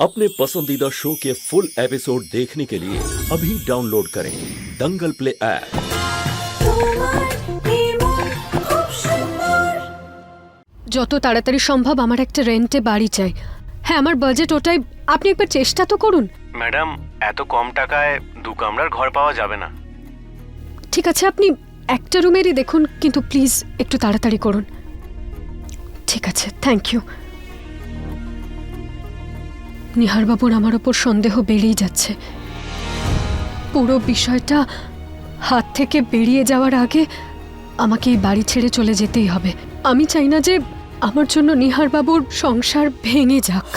अपने पसंदीदा शो के फुल एपिसोड देखने के लिए अभी डाउनलोड करें दंगल प्ले ऐप তোমার নির্মল খুব সুন্দর যত তাড়াতাড়ি সম্ভব আমার একটা রেন্টে বাড়ি চাই হ্যাঁ আমার বাজেট ওটাই আপনি একবার চেষ্টা তো করুন ম্যাডাম এত কম টাকায় দু কামরার ঘর পাওয়া যাবে না ঠিক আছে আপনি একটা রুমেরই দেখুন কিন্তু প্লিজ একটু তাড়াতাড়ি করুন ঠিক আছে থ্যাংক ইউ নিহারবাবুর আমার ওপর সন্দেহ বেড়েই যাচ্ছে। পুরো বিষয়টা হাত থেকে বেরিয়ে যাওয়ার আগে আমাকে এই বাড়ি ছেড়ে চলে যেতেই হবে। আমি চাই না যে আমার জন্য নিহারবাবুর সংসার ভেঙে যাক।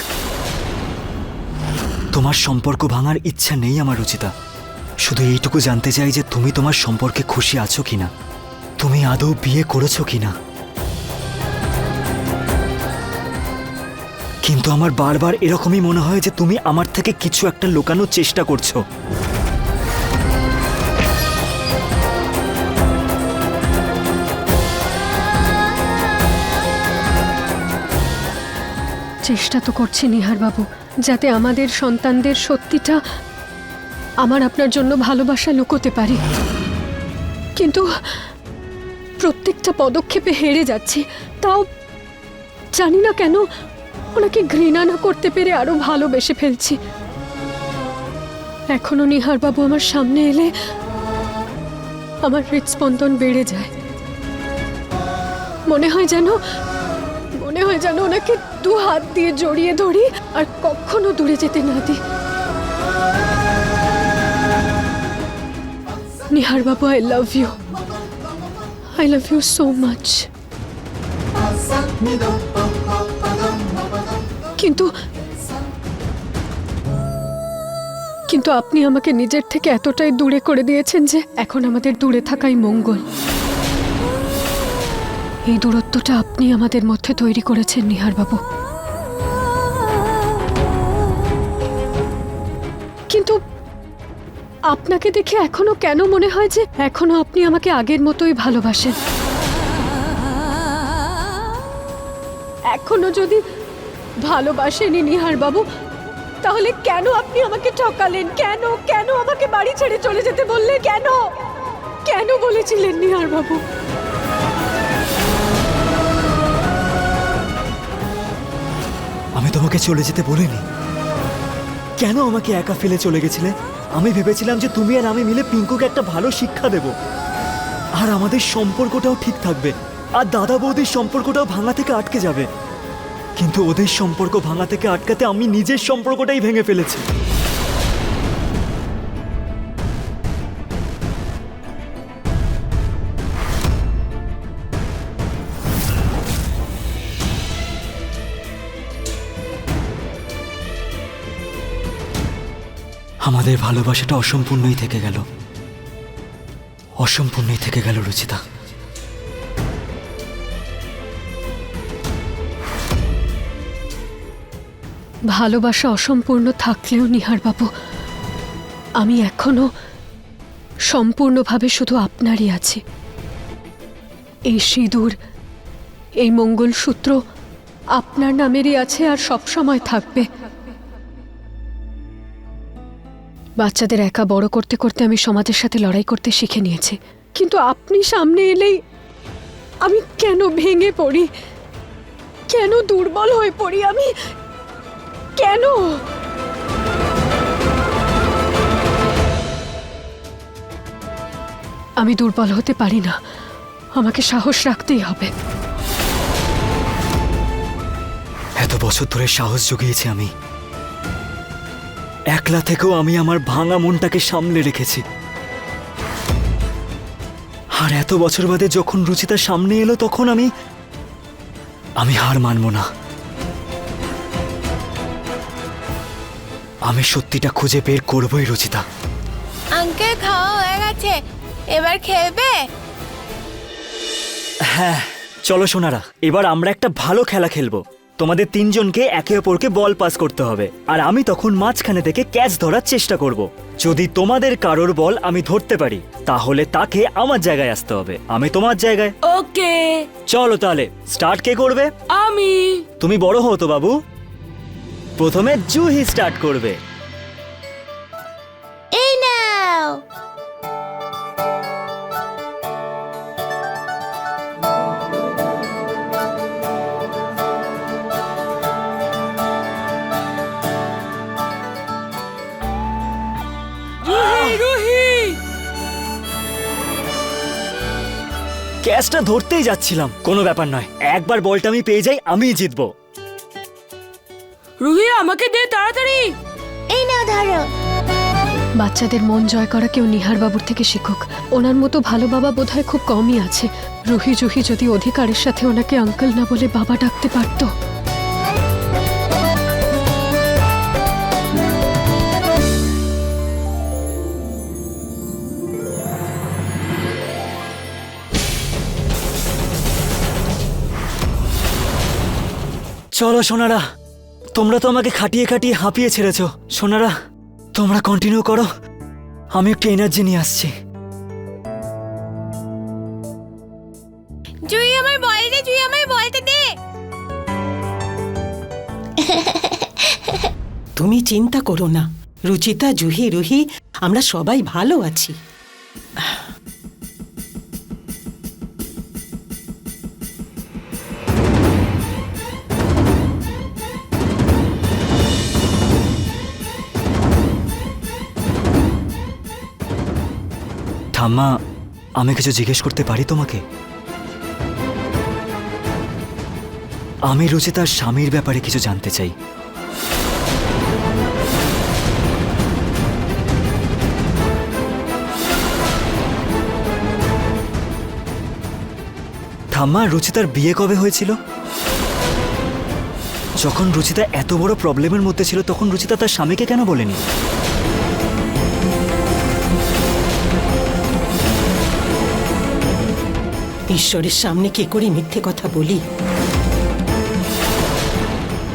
তোমার সম্পর্ক ভাঙার ইচ্ছা নেই আমার রুচিতা। শুধু এইটুকু জানতে চাই যে তুমি তোমার সম্পর্কে খুশি আছো কিনা? তুমি আদৌ বিয়ে করেছ কিনা? কিন্তু আমার বারবার এরকমই মনে হয় যে তুমি আমার থেকে কিছু একটা লুকানোর চেষ্টা করছ। চেষ্টা তো করছি নিহারবাবু, যাতে আমাদের সন্তানদের সত্যিটা আমার আপনার জন্য ভালোবাসা লুকোতে পারি। কিন্তু প্রত্যেকটা পদক্ষেপে হেরে যাচ্ছি, তাও জানি না কেন ওনাকে ঘৃণা না করতে পেরে আরও ভালোবেসে ফেলছি। এখনও নিহারবাবু আমার সামনে এলে আমার হৃদস্পন্দন বেড়ে যায়। মনে হয় যেন, মনে হয় যেন ওনাকে দু হাত দিয়ে জড়িয়ে ধরি আর কখনো দূরে যেতে না দিই। নিহার বাবু I love you I love you so much কিন্তু কিন্তু আপনি আমাকে নিজের থেকে এতটাই দূরে করে দিয়েছেন যে এখন আমাদের দূরে থাকাই মঙ্গল। এই দূরত্বটা আপনি আমাদের মধ্যে তৈরি করেছেন, নিহারবাবু। কিন্তু আপনাকে দেখে এখনও কেন মনে হয় যে এখনও আপনি আমাকে আগের মতোই ভালোবাসেন? এখনও যদি ভালোবাসেনি নিহার বাবু তাহলে কেন আপনি আমাকে ঠকালেন? কেন? কেন আমাকে বাড়ি ছেড়ে চলে যেতে বললেন কেন? কেন বলেছিলেন নিহার বাবু আমি তোমাকে চলে যেতে বলিনি। কেন আমাকে একা ফেলে চলে গেছিলে? আমি ভেবেছিলাম যে তুমি আর আমি মিলে পিঙ্কুকে একটা ভালো শিক্ষা দেব। আর আমাদের সম্পর্কটাও ঠিক থাকবে। আর দাদা বৌদির সম্পর্কটাও ভাঙা থেকে আটকে যাবে। কিন্তু ওদের সম্পর্ক ভাঙা থেকে আটকাতে আমি নিজের সম্পর্কটাই ভেঙে ফেলেছি। আমাদের ভালোবাসাটা অসম্পূর্ণই থেকে গেল। অসম্পূর্ণই থেকে গেল রুচিতা। ভালোবাসা অসম্পূর্ণ থাকলেও নিহারবাবু আমি এখনও সম্পূর্ণভাবে শুধু আপনারই আছি। এই সিঁদুর, এই মঙ্গলসূত্র আপনার নামেরই আছে আর সব সময় থাকবে। বাচ্চাদের একা বড় করতে করতে আমি সমাজের সাথে লড়াই করতে শিখে নিয়েছি। কিন্তু আপনি সামনে এলেই আমি কেন ভেঙে পড়ি? কেন দুর্বল হয়ে পড়ি আমি? কেন? আমি দুর্বল হতে পারি না। আমাকে সাহস রাখতেই হবে। এত বছর ধরে সাহস জুগিয়েছি আমি। একলা থেকেও আমি আমার ভাঙা মনটাকে সামলে রেখেছি। আর এত বছর বাদে যখন রুচিতা সামনে এলো, তখন আমি আমি হার মানব না। আমি সত্যিটা খুঁজে বের করবই রুচিতা। আঙ্কেল খাওয়া হয়ে গেছে। এবার খেলবে? হ্যাঁ চলো সোনারা এবার আমরা একটা ভালো খেলা খেলব। তোমাদের তিনজনকে একে অপরকে বল পাস করতে হবে আর আমি তখন মাঝখানে থেকে ক্যাচ ধরার চেষ্টা করব। যদি তোমাদের কারোর বল আমি ধরতে পারি তাহলে তাকে আমার জায়গায় আসতে হবে। আমি তোমার জায়গায়। ওকে। চলো তাহলে স্টার্ট কে করবে? আমি। তুমি বড় হও তো বাবু। প্রথমে জুহি স্টার্ট করবে। এই নাও। ক্যাচটা ধরতেই যাচ্ছিলাম কোনো ব্যাপার নয়। একবার বলটা আমি পেয়ে যাই আমিই জিতবো। রুহি আমাকে দে তাড়াতাড়ি। এই নাও ধরো। বাচ্চাদের মন জয় করা কেউ নিহার বাবুর থেকে শিখুক। ওনার মতো ভালো বাবা বোধহয় খুব কমই আছে। রুহি জুহি যদি অধিকারের সাথে ওনাকে আঙ্কেল না বলে বাবা ডাকতে পারতো। চলো সোনারা। তোমরা তো আমাকে খাটিয়ে খাটিয়ে হাঁপিয়ে ছেড়েছো। সোনারা তোমরা কন্টিনিউ করো। আমি একটু এনার্জি নিয়ে আসছি। জুই আমার বল দে জুই আমার বলতে দে। তুমি চিন্তা করো না। রুচিতা জুহি রুহি আমরা সবাই ভালো আছি। ঠাম্মা, আমি কিছু জিজ্ঞেস করতে পারি তোমাকে? আমি রুচিতার স্বামীর ব্যাপারে কিছু জানতে চাই। ঠাম্মা, রুচিতার বিয়ে কবে হয়েছিল? যখন রুচিতা এত বড় প্রবলেমের মধ্যে ছিল, তখন রুচিতা তার স্বামীকে কেন বলেনি? ঈশ্বরের সামনে কি করে মিথ্যে কথা বলি?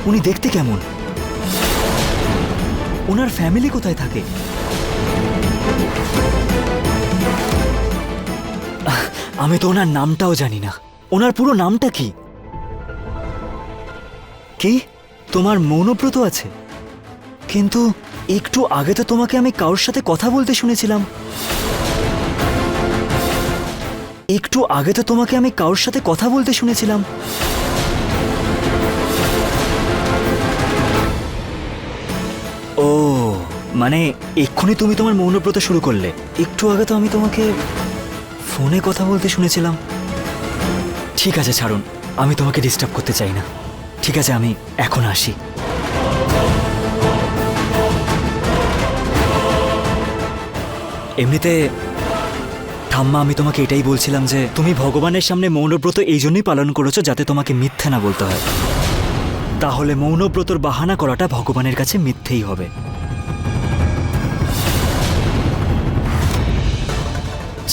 উনি দেখতে কেমন? ওনার ফ্যামিলি কোথায় থাকে? আমি তো ওনার নামটাও জানি না। ওনার পুরো নামটা কি? কি? তোমার মৌনব্রত আছে? কিন্তু একটু আগে তো তোমাকে আমি কারোর সাথে কথা বলতে শুনেছিলাম। একটু আগে তো তোমাকে আমি কারোর সাথে কথা বলতে শুনেছিলাম। ও মানে এক্ষুনি তুমি তোমার মৌনব্রত শুরু করলে। একটু আগে তো আমি তোমাকে ফোনে কথা বলতে শুনেছিলাম। ঠিক আছে, ছাড়ুন। আমি তোমাকে ডিস্টার্ব করতে চাই না। ঠিক আছে, আমি এখন আসি। এমনিতে ঠাম্মা, আমি তোমাকে এটাই বলছিলাম যে তুমি ভগবানের সামনে মৌনব্রত এই জন্যই পালন করেছ যাতে তোমাকে মিথ্যে না বলতে হয়। তাহলে মৌনব্রতর বাহানা করাটা ভগবানের কাছে মিথ্যেই হবে।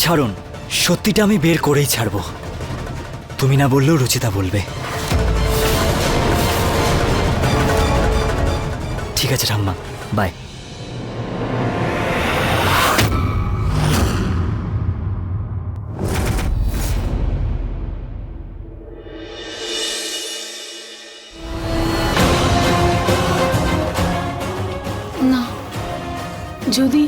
ছাড়ুন, সত্যিটা আমি বের করেই ছাড়ব। তুমি না বললেও রুচিতা বলবে। ঠিক আছে ঠাম্মা বাই যদি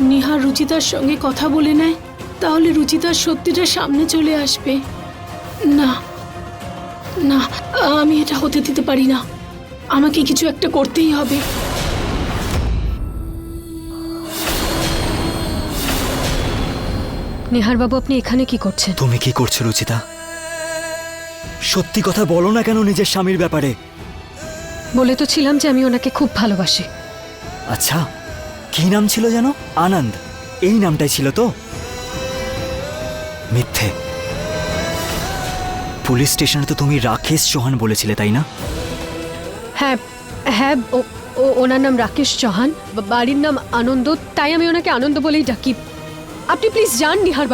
নিহা রুচিতার সঙ্গে কথা বলে নেয় তাহলে রুচিতার সত্যিটা সামনে চলে আসবে। না না আমি এটা হতে দিতে পারি না। আমাকে কিছু একটা করতেই হবে। নিহার বাবু আপনি এখানে কি করছেন? তুমি কি করছ রুচিতা? সত্যি কথা বলো না কেন নিজের স্বামীর ব্যাপারে? বলে তো ছিলাম যে আমি ওনাকে খুব ভালোবাসি। আচ্ছা। কি নাম ছিল যেন? আনন্দ। এই নামটাই ছিল তো। মিথ্যে। পুলিশ স্টেশনে তো তুমি রাকেশ চৌহান বলেছিলে, তাই না? হ্যাঁ হ্যাঁ ও- ওনার নাম রাকেশ চৌহান বাড়ির নাম আনন্দ, তাই আমি ওনাকে আনন্দ বলেই ডাকি। আপনি প্লিজ যান নিহার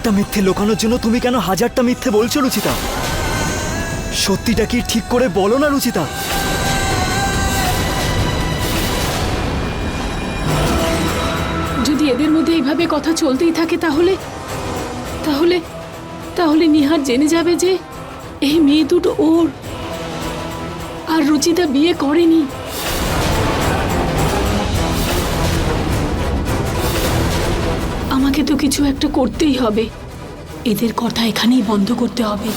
একটা মিথ্যে লোকানোর জন্য তুমি কেন হাজারটা মিথ্যে বলছো, রুচিতা? সত্যিটা কি ঠিক করে বলো না, রুচিতা? যদি এদের মধ্যে এইভাবে কথা চলতেই থাকে তাহলে তাহলে তাহলে নিহার জেনে যাবে যে এই মেয়ে দুটো ওর। আর রুচিতা বিয়ে করেনি। আমাকে তো কিছু একটা করতেই হবে। এদের কথা এখানেই বন্ধ করতে হবে।